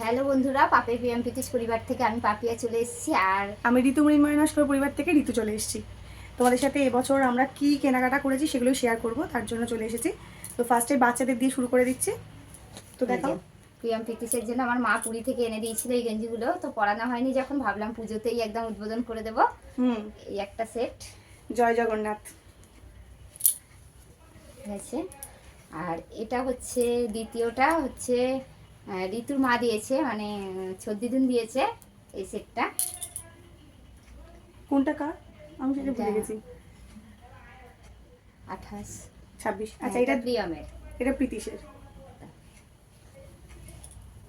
Hello বন্ধুরা পাপের প্রিয়াম প্রীতিশ পরিবার থেকে আমি পাপিয়া চলে এসেছি আর আমি ঋতু মৃন্ময় নস্কর পরিবার থেকে ঋতু চলে এসেছি। তোমাদের সাথে এবছর আমরা কি কেনাকাটা করেছি সেগুলো শেয়ার করব তার জন্য চলে এসেছি। তো ফার্স্টে বাচ্চাদের দিয়ে শুরু করে দিচ্ছি। তো দেখাও। প্রিয়াম প্রীতিশের জন্য আমার মা পুরী থেকে এনে দিয়েছিল এই গেঞ্জিগুলো। তো পরানো হয়নি যখন ভাবলাম পুজোতেই একদম উদ্বোধন করে দেবো। হুম। এই একটা সেট জয় জগন্নাথ। আছে আর এটা হচ্ছে দ্বিতীয়টা হচ্ছে ঋতুর মা দিয়েছে মানে ছদ্দিদুন দিয়েছে এই সেটটা। কোনটা কার? আমি সেটা ভুলে গেছি। আঠাশ। ছাব্বিশ। আচ্ছা আচ্ছা এটা এটা প্রিয়মের। এটা প্রীতিশের।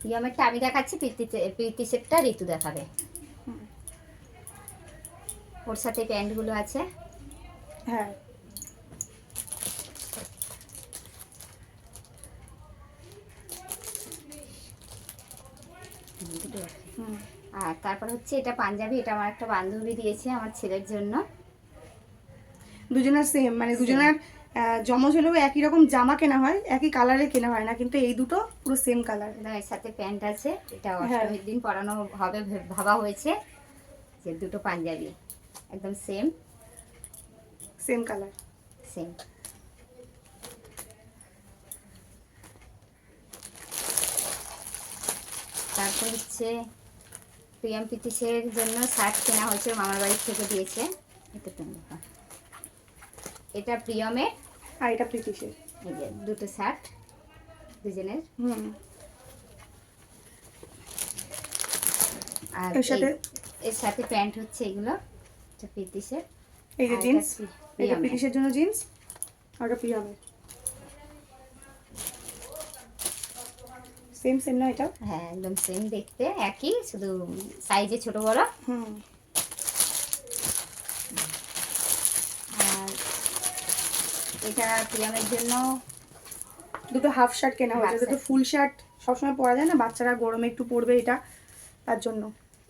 প্রিয়মেরটা আমি দেখাচ্ছি প্রীতি প্রীতি সেটটা ঋতু দেখাবে। ওর সাথে প্যান্টগুলো আছে। হ্যাঁ দুটো আছে। হুম আর তারপর হচ্ছে এটা পাঞ্জাবি এটা আমার একটা বান্ধবী দিয়েছে আমার ছেলের জন্য। দুজনের সেম মানে দুজনের যমজ হলেও একই রকম জামা কেনা হয় একই কালারে কেনা হয় না কিন্তু এই দুটো পুরো সেম কালারের সাথে প্যান্ট আছে এটা হ্যাঁ। অষ্টমীর দিন পরানো হবে ভাবা হয়েছে যে দুটো পাঞ্জাবি একদম সেম সেম কালার সেম তারপর হচ্ছে প্রিয়াম প্রীতিশের জন্য শার্ট কেনা হয়েছে মামার বাড়ির থেকে দিয়েছে। এটা তুমি এটা প্রিয়মের আর এটা প্রীতিশের এই যে দুটো শার্ট দুজনের। হুম। আর এর সাথে? এর সাথে প্যান্ট হচ্ছে এগুলো এটা প্রীতিশের এই যে এটা জিন্স? এটা। প্রীতিশের জন্য জিন্স? আর ওটা প্রিয়ামের। সেম সেম না এটা? হ্যাঁ একদম সেম দেখতে একই শুধু সাইজে ছোট বড়। হুম। আর এটা প্রিয়ামের জন্য দুটো হাফ শার্ট কেনা হয়েছে দুটো ফুল শার্ট সবসময় পরা যায় না বাচ্চারা গরমে একটু পরবে এটা তার জন্য।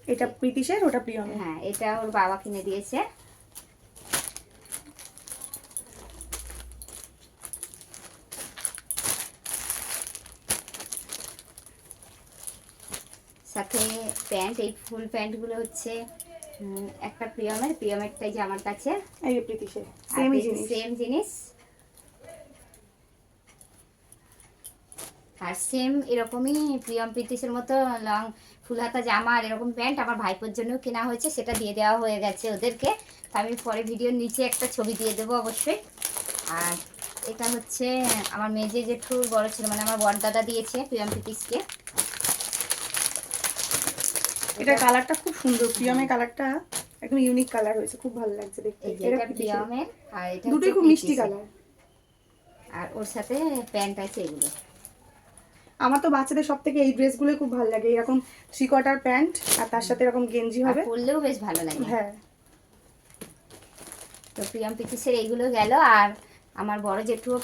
এটা প্রীতিশের ওটা প্রিয়মের। হ্যাঁ এটা ওর বাবা কিনে দিয়েছে। সাথে প্যান্ট এই ফুল প্যান্টগুলো হচ্ছে একটা প্রিয়মের প্রিয়মেরটাই যে আমার কাছে। সেম জিনিস। আর সেম এরকমই প্রিয়ম প্রীতিশের মতো লং ফুল হাতা জামা আর এরকম প্যান্ট আমার ভাইপোর জন্য কেনা হয়েছে সেটা দিয়ে দেওয়া হয়ে গেছে ওদেরকে। তা আমি পরে ভিডিওর নিচে একটা ছবি দিয়ে দেবো অবশ্যই। আর এটা হচ্ছে আমার মেজে জেঠুর বড় ছিল মানে আমার বড়দাদা দিয়েছে প্রিয়ম প্রীতিশকে এটা কালারটা খুব সুন্দর প্রিয়মের কালারটা একদম ইউনিক কালার হয়েছে খুব ভালো লাগছে দেখতে। এটা প্রিয়মের আর এটা দুটোই খুব মিষ্টি কালার আর ওর সাথে প্যান্ট আছে এগুলো। আমার তো বাচ্চাদের সব থেকে এই ড্রেস ড্রেসগুলো খুব ভালো লাগে এরকম থ্রি কোয়ার্টার প্যান্ট আর তার সাথে এরকম গেঞ্জি হবে। পরলেও বেশ ভালো লাগে। হ্যাঁ। তো প্রিয়াম পিটিসের এইগুলো গেল আর আমার বড় জেঠুও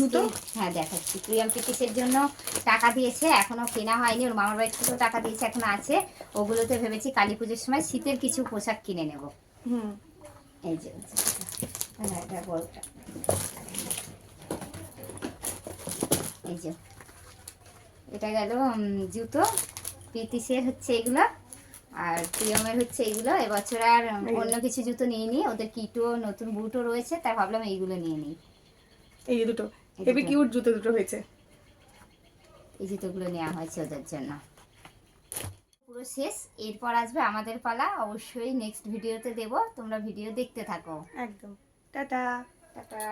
জুতো? হ্যাঁ দেখাচ্ছি। প্রিয়াম পিটিসের জন্য টাকা দিয়েছে এখনও কেনা হয়নি ওর মামার বাড়ি থেকেও টাকা দিয়েছে এখনও আছে। ওগুলোতে ভেবেছি কালী পুজোর সময় শীতের কিছু পোশাক কিনে নেব। হুম। এই যে এটা বড়টা এই যে এটা গেল জুতো। পিতিসের হচ্ছে এগুলো আর প্রিয়মের হচ্ছে এগুলো। এবছর আর। অন্য কিছু জুতো নিয়ে নিই ওদের কিটো নতুন বুটও রয়েছে তাই ভাবলাম এইগুলো নিয়ে নিই। এই যে দুটো হেভি। কিউট জুতো দুটো হয়েছে। এই জুতোগুলো নেওয়া হয়েছে ওদের জন্য। পুরো শেষ এরপর আসবে আমাদের পালা। অবশ্যই নেক্সট ভিডিওতে দেব তোমরা ভিডিও দেখতে থাকো। একদম। টাটা। টাটা।